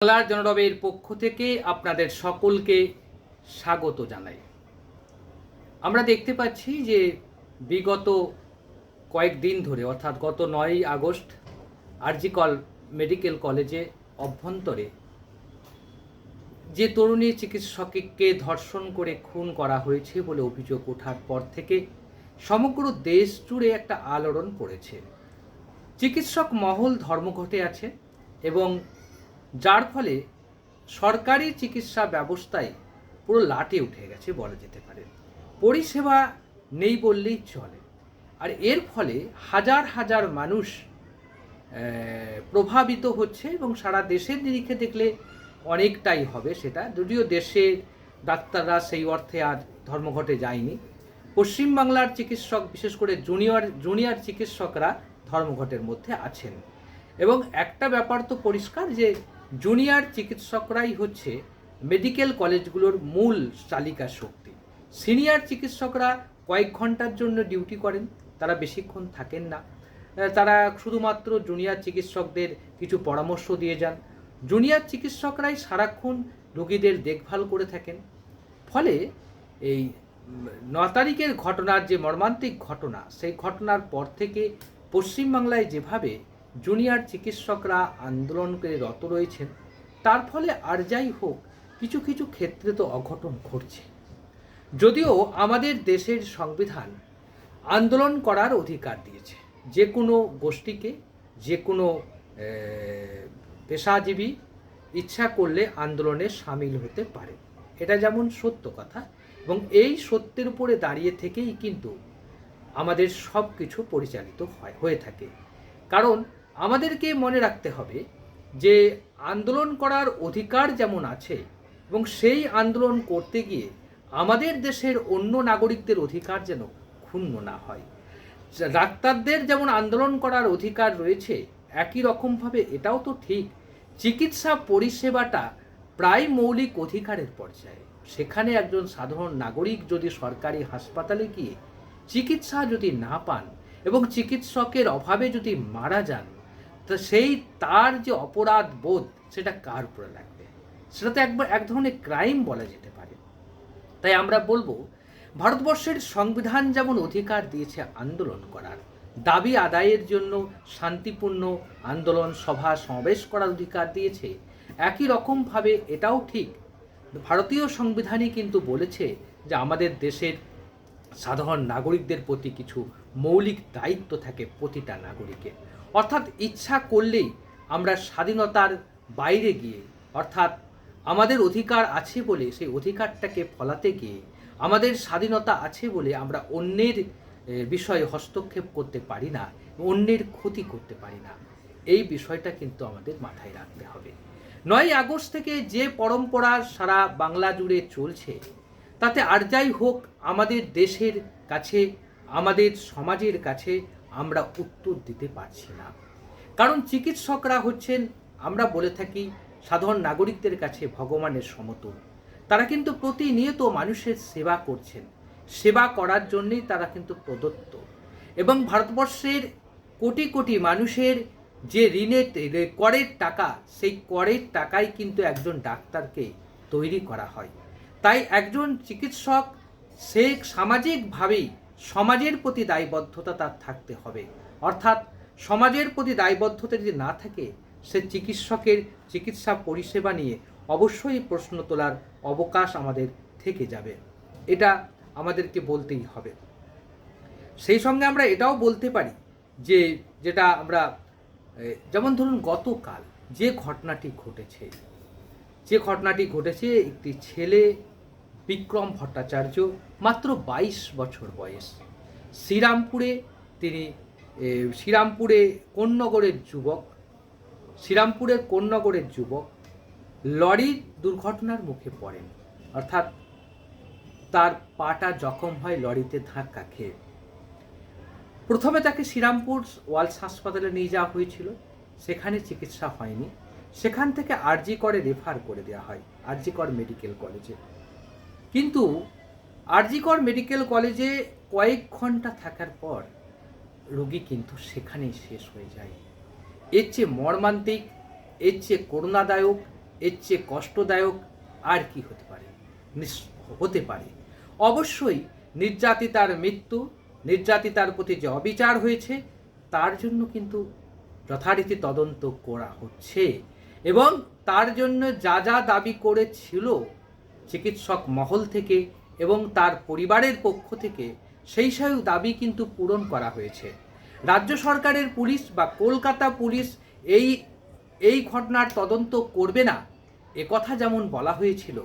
বাংলার জনরবের পক্ষ থেকে আপনাদের সকলকে স্বাগত জানাই। আমরা দেখতে পাচ্ছি যে বিগত কয়েকদিন ধরে, অর্থাৎ গত নয়ই আগস্ট, আরজিকল মেডিকেল কলেজে অভ্যন্তরে যে তরুণী চিকিৎসককে ধর্ষণ করে খুন করা হয়েছে বলে অভিযোগ ওঠার পর থেকে সমগ্র দেশ জুড়ে একটা আলোড়ন পড়েছে। চিকিৎসক মহল ধর্মঘটে আছে এবং যার ফলে সরকারি চিকিৎসা ব্যবস্থায় পুরো লাটে উঠে গেছে বলা যেতে পারে। পরিষেবা নেই বললেই চলে। আর এর ফলে হাজার হাজার মানুষ প্রভাবিত হচ্ছে এবং সারা দেশের নিরিখে দেখলে অনেকটাই হবে সেটা। যদিও দেশের ডাক্তাররা সেই অর্থে আর ধর্মঘটে যায়নি। পশ্চিমবাংলার চিকিৎসক, বিশেষ করে জুনিয়র জুনিয়র চিকিৎসকরা ধর্মঘটের মধ্যে আছেন। এবং একটা ব্যাপার তো পরিষ্কার যে জুনিয়র চিকিৎসকরাই হচ্ছে মেডিকেল কলেজগুলোর মূল চালিকা শক্তি। সিনিয়র চিকিৎসকরা কয়েক ঘণ্টার জন্য ডিউটি করেন, তারা বেশিক্ষণ থাকেন না। তারা শুধুমাত্র জুনিয়র চিকিৎসকদের কিছু পরামর্শ দিয়ে যান। জুনিয়র চিকিৎসকরাই সারাক্ষণ রোগীদের দেখভাল করে থাকেন। ফলে এই ন তারিখের ঘটনার যে মর্মান্তিক ঘটনা, সেই ঘটনার পর থেকে পশ্চিমবাংলায় যেভাবে জুনিয়র চিকিৎসকরা আন্দোলন করে রত রয়েছেন। তার ফলে আর যাই হোক, কিছু কিছু ক্ষেত্রে তো অঘটন ঘটছে। যদিও আমাদের দেশের সংবিধান আন্দোলন করার অধিকার দিয়েছে। যে কোনো গোষ্ঠীকে, যে কোনো পেশাজীবী ইচ্ছা করলে আন্দোলনে সামিল হতে পারে। এটা যেমন সত্য কথা এবং এই সত্যের উপরে দাঁড়িয়ে থেকেই কিন্তু আমাদের সব কিছু পরিচালিত হয়, হয়ে থাকে। কারণ আমাদেরকে মনে রাখতে হবে যে আন্দোলন করার অধিকার যেমন আছে এবং সেই আন্দোলন করতে গিয়ে আমাদের দেশের অন্য নাগরিকদের অধিকার যেন ক্ষুণ্ণ না হয়। ডাক্তারদের যেমন আন্দোলন করার অধিকার রয়েছে, একই রকমভাবে এটাও তো ঠিক, চিকিৎসা পরিষেবাটা প্রায় মৌলিক অধিকারের পর্যায়ে। সেখানে একজন সাধারণ নাগরিক যদি সরকারি হাসপাতালে গিয়ে চিকিৎসা যদি না পান এবং চিকিৎসকের অভাবে যদি মারা যান তো সেই তার যে অপরাধ বোধ, সেটা কার উপরে লাগবে? সেটা তো একবার এক ধরনের ক্রাইম বলা যেতে পারে। তাই আমরা বলব, ভারতবর্ষের সংবিধান যেমন অধিকার দিয়েছে আন্দোলন করার, দাবি আদায়ের জন্য শান্তিপূর্ণ আন্দোলন সভা সমাবেশ করার অধিকার দিয়েছে, একই রকমভাবে এটাও ঠিক, ভারতীয় সংবিধানই কিন্তু বলেছে যে আমাদের দেশের সাধারণ নাগরিকদের প্রতি কিছু মৌলিক দায়িত্ব থাকে প্রতিটা নাগরিকের। অর্থাৎ ইচ্ছা করলেই আমরা স্বাধীনতার বাইরে গিয়ে, অর্থাৎ আমাদের অধিকার আছে বলে সেই অধিকারটাকে ফলাতে গিয়ে, আমাদের স্বাধীনতা আছে বলে আমরা অন্যের বিষয়ে হস্তক্ষেপ করতে পারি না, অন্যের ক্ষতি করতে পারি না। এই বিষয়টা কিন্তু আমাদের মাথায় রাখতে হবে। নয় আগস্ট থেকে যে পরম্পরা সারা বাংলা জুড়ে চলছে, তাতে আর যাই হোক আমাদের দেশের কাছে, আমাদের সমাজের কাছে আমরা উত্তর দিতে পারছি না। কারণ চিকিৎসকরা হচ্ছেন, আমরা বলে থাকি, সাধারণ নাগরিকদের কাছে ভগবানের সমতুল তারা কিন্তু প্রতিনিয়ত মানুষের সেবা করছেন। সেবা করার জন্যই তারা কিন্তু প্রদত্ত। এবং ভারতবর্ষের কোটি কোটি মানুষের যে ঋণের করের টাকা, সেই করের টাকাই কিন্তু একজন ডাক্তারকে তৈরি করা হয়। তাই একজন চিকিৎসক সে সামাজিকভাবেই সমাজের প্রতি দায়বদ্ধতা তার থাকতে হবে। অর্থাৎ সমাজের প্রতি দায়বদ্ধতা যদি না থাকে, সে চিকিৎসকের চিকিৎসা পরিষেবা নিয়ে অবশ্যই প্রশ্ন তোলার অবকাশ আমাদের থেকে যাবে। এটা আমাদেরকে বলতেই হবে। সেই সঙ্গে আমরা এটাও বলতে পারি যে, যেটা আমরা যেমন ধরুন গতকাল যে ঘটনাটি ঘটেছে, যে ঘটনাটি ঘটেছে একটি ছেলে বিক্রম ভট্টাচার্য মাত্র বাইশ বছর বয়স। শ্রীরামপুরে তিনি শ্রীরামপুরে কোন্নগরের যুবক, শ্রীরামপুরের কোন্নগরের যুবক লরির দুর্ঘটনার মুখে পড়েন। অর্থাৎ তার পাটা জখম হয় লরিতে ধাক্কা খেয়ে। প্রথমে তাকে শ্রীরামপুর ওয়ালস হাসপাতালে নিয়ে যাওয়া হয়েছিল। সেখানে চিকিৎসা হয়নি। সেখান থেকে আরজি করে রেফার করে দেওয়া হয়, আরজি কর মেডিকেল কলেজে। কিন্তু আরজিকর মেডিকেল কলেজে কয়েক ঘণ্টা থাকার পর রোগী কিন্তু সেখানেই শেষ হয়ে যায়। এর চেয়ে মর্মান্তিক, এর চেয়ে করুণাদায়ক, এর চেয়ে কষ্টদায়ক আর কি হতে পারে? হতে পারে। অবশ্যই নির্যাতিতার মৃত্যু, নির্যাতিতার প্রতি যে অবিচার হয়েছে, তার জন্য কিন্তু যথারীতি তদন্ত করা হচ্ছে এবং তার জন্য যা যা দাবি করেছিল চিকিৎসক মহল থেকে এবং তার পরিবারের পক্ষ থেকে সেই সব দাবি কিন্তু পূরণ করা হয়েছে। রাজ্য সরকারের পুলিশ বা কলকাতা পুলিশ এই এই ঘটনার তদন্ত করবে না কথা যেমন বলা হয়েছিল।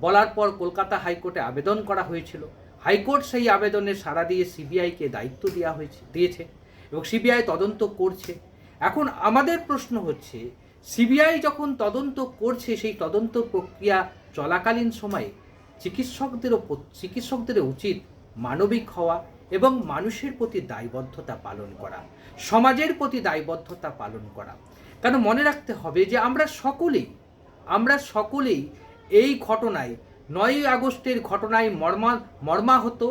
বলার পর কলকাতা হাইকোর্টে আবেদন করা হয়েছিল। হাইকোর্ট সেই আবেদনে সাড়া দিয়ে সিবিআইকে দায়িত্ব দেওয়া হয়েছে, দিয়েছে এবং সিবিআই তদন্ত করছে। এখন আমাদের প্রশ্ন হচ্ছে সিবিআই যখন তদন্ত করছে, সেই তদন্ত প্রক্রিয়া চলাকালীন সময়ে চিকিৎসকদেরও চিকিৎসকদের উচিত মানবিক হওয়া এবং মানুষের প্রতি দায়বদ্ধতা পালন করা, সমাজের প্রতি দায়বদ্ধতা পালন করা। কারণ মনে রাখতে হবে যে, আমরা সকলেই আমরা সকলেই এই ঘটনায়, নয়ই আগস্টের ঘটনায় মর্মা, মর্মাহত,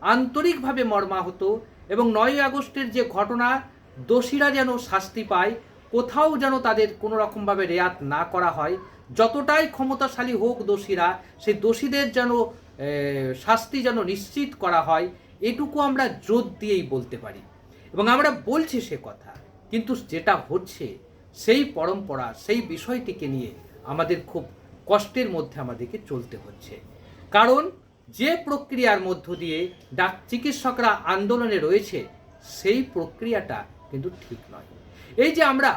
আন্তরিকভাবে মর্মাহত এবং নয়ই আগস্টের যে ঘটনা, দোষীরা যেন শাস্তি পায় কোথাও যেন তাদের কোনো রকমভাবে রেয়াত না করা হয়। যতটাই ক্ষমতাশালী হোক দোষীরা, সেই দোষীদের যেন শাস্তি যেন নিশ্চিত করা হয়, এটুকু আমরা জোর দিয়েই বলতে পারি। এবং আমরা বলছি সে কথা, কিন্তু যেটা হচ্ছে, সেই পরম্পরা, সেই বিষয়টিকে নিয়ে আমাদের খুব কষ্টের মধ্যে আমাদেরকে চলতে হচ্ছে। কারণ, যে প্রক্রিয়ার মধ্য দিয়ে ডাক চিকিৎসকরা আন্দোলনে রয়েছে, সেই প্রক্রিয়াটা কিন্তু ঠিক নয়। এই যে আমরা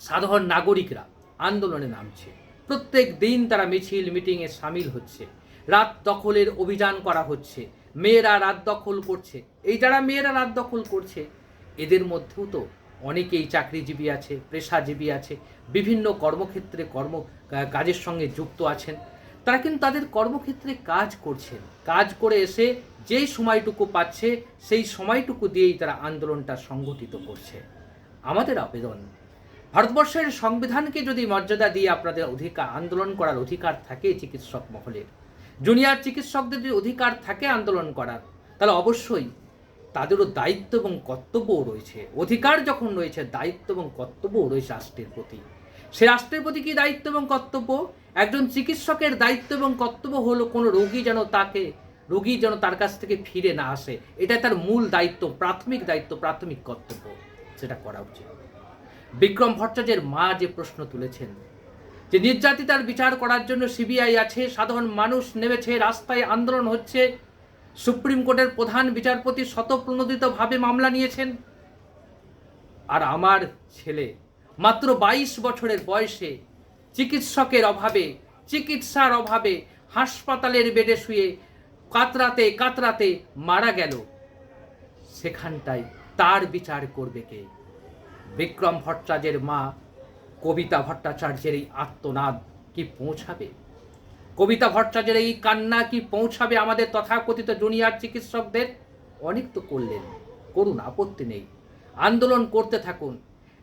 সাধারণ নাগরিকরা আন্দোলনে নামছে, প্রত্যেক দিন তারা মিছিল মিটিংয়ে সামিল হচ্ছে, রাত দখলের অভিযান করা হচ্ছে, মেয়েরা রাত দখল করছে। এই যারা মেয়েরা রাত দখল করছে, এদের মধ্যেও তো অনেকেই চাকরিজীবী আছে, পেশাজীবী আছে, বিভিন্ন কর্মক্ষেত্রে কর্ম কাজের সঙ্গে যুক্ত আছেন। তারা কিন্তু তাদের কর্মক্ষেত্রে কাজ করছেন। কাজ করে এসে যেই সময়টুকু পাচ্ছে, সেই সময়টুকু দিয়েই তারা আন্দোলনটা সংগঠিত করছে। আমাদের আবেদন। ভারতবর্ষের সংবিধানকে যদি মর্যাদা দিয়ে আপনাদের অধিকার আন্দোলন করার অধিকার থাকে চিকিৎসক মহলের। জুনিয়র চিকিৎসকদের যদি অধিকার থাকে আন্দোলন করার, তাহলে অবশ্যই তাদেরও দায়িত্ব এবং কর্তব্যও রয়েছে। অধিকার যখন রয়েছে, দায়িত্ব এবং কর্তব্যও রয়েছে রাষ্ট্রের প্রতি। সে রাষ্ট্রের প্রতি কি দায়িত্ব এবং কর্তব্য? একজন চিকিৎসকের দায়িত্ব এবং কর্তব্য হলো কোনো রোগী যেন তাকে রোগী যেন তার কাছ থেকে ফিরে না আসে। এটা তার মূল দায়িত্ব, প্রাথমিক দায়িত্ব, প্রাথমিক কর্তব্য। সেটা করা উচিত। বিক্রম ভট্টাচার্যের মা যে প্রশ্ন তুলেছেন, যে নির্যাতিতার বিচার করার জন্য সিবিআই আছে, সাধারণ মানুষ নেমেছে, রাস্তায় আন্দোলন হচ্ছে, সুপ্রিম কোর্টের প্রধান বিচারপতি শতপ্রণোদিতভাবে মামলা নিয়েছেন, আর আমার ছেলে মাত্র বাইশ বছরের বয়সে চিকিৎসকের অভাবে, চিকিৎসার অভাবে হাসপাতালের বেডে শুয়ে কাতরাতে কাতরাতে মারা গেল। সেখানটায় তার বিচার করবে কে? বিক্রম ভট্টাচার্যের মা কবিতা ভট্টাচার্যের এই আত্মনাদ কি পৌঁছাবে? কবিতা ভট্টাচার্যের এই কান্না কি পৌঁছাবে আমাদের তথাকথিত জুনিয়র চিকিৎসকদের? অনেক তো করলেন, করুন, আপত্তি নেই। আন্দোলন করতে থাকুন।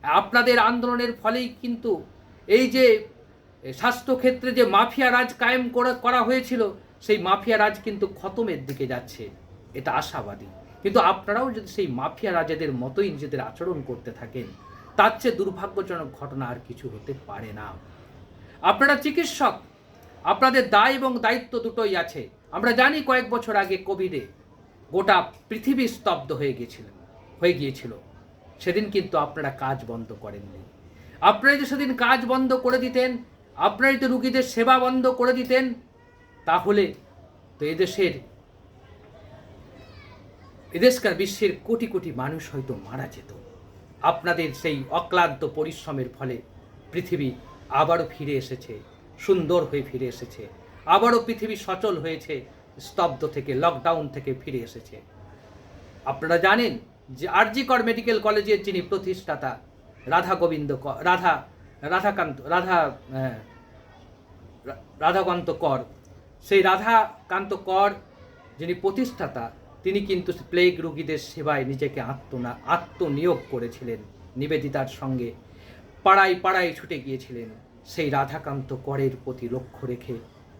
আপনাদের আন্দোলনের ফলেই কিন্তু এই যে স্বাস্থ্যক্ষেত্রে যে মাফিয়া রাজ কায়েম করা করা হয়েছিল, সেই মাফিয়া রাজ কিন্তু খতমের দিকে যাচ্ছে। এটা আশাবাদী। কিন্তু আপনারাও যদি সেই মাফিয়া রাজাদের মতোই নিজেদের আচরণ করতে থাকেন, তার চেয়ে দুর্ভাগ্যজনক ঘটনা আর কিছু হতে পারে না। আপনারা চিকিৎসক, আপনাদের দায় এবং দায়িত্ব দুটোই আছে। আমরা জানি কয়েক বছর আগে কোভিডে গোটা পৃথিবী স্তব্ধ হয়ে গিয়েছিল হয়ে গিয়েছিল। সেদিন কিন্তু আপনারা কাজ বন্ধ করেননি। আপনারা যদি সেদিন কাজ বন্ধ করে দিতেন আপনারা যদি রুগীদের সেবা বন্ধ করে দিতেন, তাহলে তো এদেশের এদেশকার বিশ্বের কোটি কোটি মানুষ হয়তো মারা যেত। আপনাদের সেই অক্লান্ত পরিশ্রমের ফলে পৃথিবী আবারও ফিরে এসেছে সুন্দর হয়ে ফিরে এসেছে আবারও পৃথিবী সচল হয়েছে স্তব্ধ থেকে লকডাউন থেকে ফিরে এসেছে। আপনারা জানেন যে আরজিকর মেডিকেল কলেজের যিনি প্রতিষ্ঠাতা রাধা গোবিন্দ রাধা রাধাকান্ত রাধা আহ, রাধাকান্ত কর সেই রাধাকান্ত কর যিনি প্রতিষ্ঠাতা তিনি কিন্তু প্লেগ রোগীদের সেবায় নিজেকে আত্মনা, আত্মনিয়োগ করেছিলেন, নিবেদিতার সঙ্গে। পাড়ায় পাড়ায় ছুটে গিয়েছিলেন। সেই রাধাকান্ত করের প্রতি লক্ষ্য রেখে,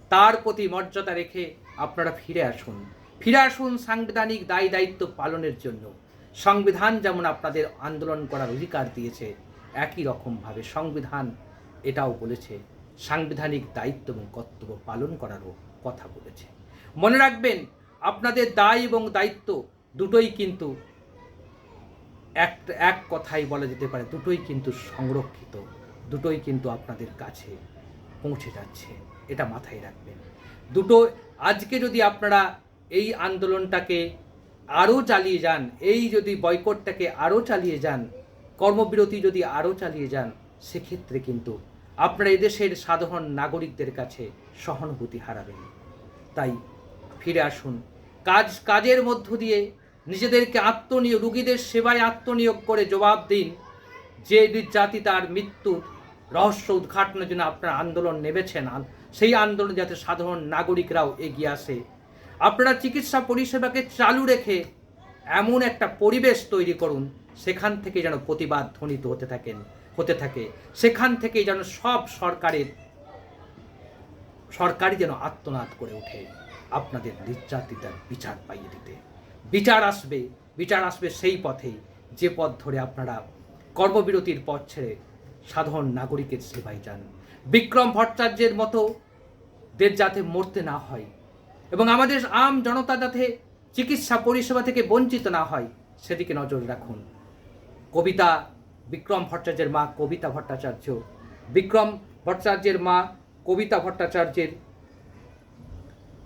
তার প্রতি মর্যাদা রেখে আপনারা ফিরে আসুন। ফিরে আসুন সাংবিধানিক দায় দায়িত্ব পালনের জন্য। সংবিধান যেমন আপনাদের আন্দোলন করার অধিকার দিয়েছে, একই রকমভাবে সংবিধান এটাও বলেছে, সাংবিধানিক দায়িত্ব এবং কর্তব্য পালন করারও কথা বলেছে। মনে রাখবেন আপনাদের দায় এবং দায়িত্ব দুটোই কিন্তু এক এক কথাই বলা যেতে পারে, দুটোই কিন্তু সংরক্ষিত, দুটোই কিন্তু আপনাদের কাছে পৌঁছে যাচ্ছে, এটা মাথায় রাখবেন। দুটো, আজকে যদি আপনারা এই আন্দোলনটাকে আরও চালিয়ে যান, এই যদি বয়কটটাকে আরও চালিয়ে যান, কর্মবিরতি যদি আরও চালিয়ে যান, সেক্ষেত্রে কিন্তু আপনারা এদেশের সাধারণ নাগরিকদের কাছে সহানুভূতি হারাবেন। তাই ফিরে আসুন কাজ, কাজের মধ্য দিয়ে নিজেদেরকে আত্মনিয়োগ, রুগীদের সেবায় আত্মনিয়োগ করে জবাব দিন। যে জাতি তার মৃত্যুর রহস্য উদ্ঘাটনের জন্য আপনারা আন্দোলন নেমেছেন সেই আন্দোলন যাতে সাধারণ নাগরিকরাও এগিয়ে আসে। আপনারা চিকিৎসা পরিষেবাকে চালু রেখে এমন একটা পরিবেশ তৈরি করুন, সেখান থেকে যেন প্রতিবাদ ধ্বনিত হতে থাকেন, হতে থাকে। সেখান থেকে যেন সব সরকারের, সরকারই যেন আত্মনাদ করে ওঠে। আপনাদের নির্যাতিতার বিচার পাইয়ে দিতে। বিচার আসবে বিচার আসবে সেই পথেই, যে পথ ধরে আপনারা কর্মবিরতির পথ ছেড়ে সাধারণ নাগরিকের সেবায় যান। বিক্রম ভট্টাচার্যের মতো দের যাতে মরতে না হয় এবং আমাদের আম জনতা যাতে চিকিৎসা পরিষেবা থেকে বঞ্চিত না হয়, সেদিকে নজর রাখুন। কবিতা, বিক্রম ভট্টাচার্যের মা কবিতা ভট্টাচার্য, বিক্রম ভট্টাচার্যের মা কবিতা ভট্টাচার্যের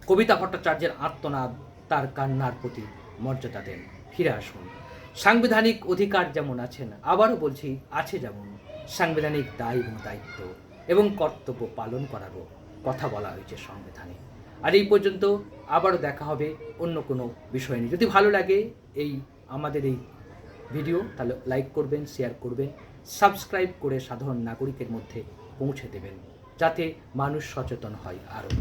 কবিতা ভট্টাচার্যের আত্মনাদ তার কান্নার প্রতি মর্যাদা দেন। ফিরে আসুন। সাংবিধানিক অধিকার যেমন আছেন, আবারও বলছি, আছে যেমন। সাংবিধানিক দায় এবং দায়িত্ব এবং কর্তব্য পালন করারও কথা বলা হয়েছে সংবিধানে। আর এই পর্যন্ত আবারও দেখা হবে অন্য কোনো বিষয় নিয়ে। যদি ভালো লাগে এই, আমাদের এই ভিডিও, তাহলে লাইক করবেন, শেয়ার করবেন, সাবস্ক্রাইব করে সাধারণ নাগরিকের মধ্যে পৌঁছে দেবেন, যাতে মানুষ সচেতন হয় আরও।